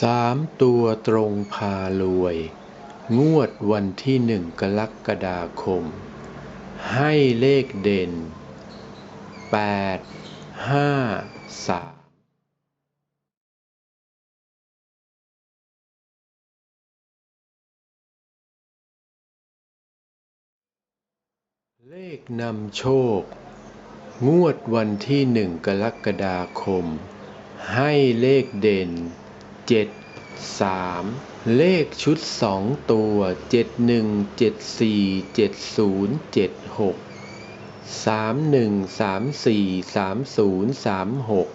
สามตัวตรงพารวย งวดวันที่หนึ่งกรกฎาคม ให้เลขเด่นแปดห้าสามเลขนำโชค งวดวันที่หนึ่งกรกฎาคม ให้เลขเด่น เจ็ดสามเลขชุดสองตัวเจ็ดหนึ่งเจ็ดสี่เจ็ดศูนย์เจ็ดหกสามหนึ่งสามสี่สามศูนย์สามหก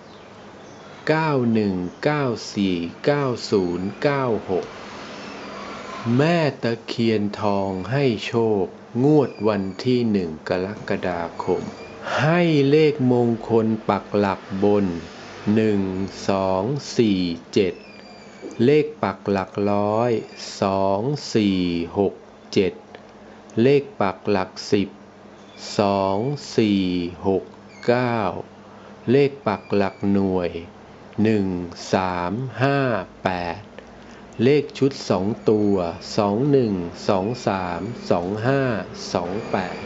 เก้าหนึ่งเก้าสี่เก้าศูนย์เก้าหกแม่ตะเคียนทองให้โชค งวดวันที่หนึ่งกรกฎาคม ให้เลขมงคลปักหลักบนหนึ่งสองสี่ เลขปักหลักร้อยสองสี่หกเจ็ดเลขปักหลักสิบสองสี่หกเก้าเลขปักหลักหน่วยหนึ่งสามห้าแปดเลขชุดสองตัวสองหนึ่งสองสามสองห้าสองแปด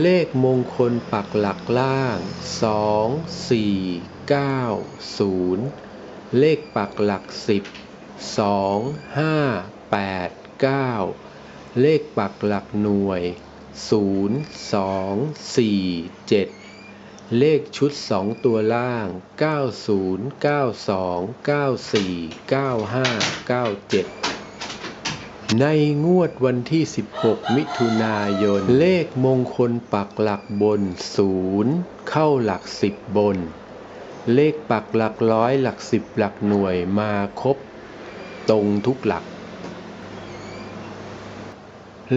เลขมงคลปักหลักล่างสองสี่เก้าศูนย์ เลขปักหลักสิบสองห้าแปดเก้าเลขปักหลักหน่วยศูนย์สองสี่เจ็ดเลขชุดสองตัวล่างเก้าศูนย์เก้าสองเก้าสี่เก้าห้าเก้าเจ็ดในงวดวันที่ 16 มิถุนายน เลขมงคลปักหลักบนศูนย์เข้าหลักสิบบน เลขปักหลักร้อยหลักสิบหลักหน่วยมาครบตรงทุกหลัก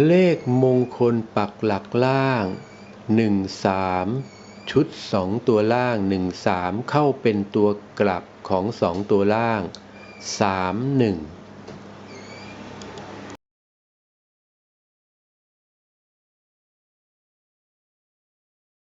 เลขมงคลปักหลักล่าง 13 ชุดสองตัวล่าง 13 เข้าเป็นตัวกลับของสองตัวล่าง 31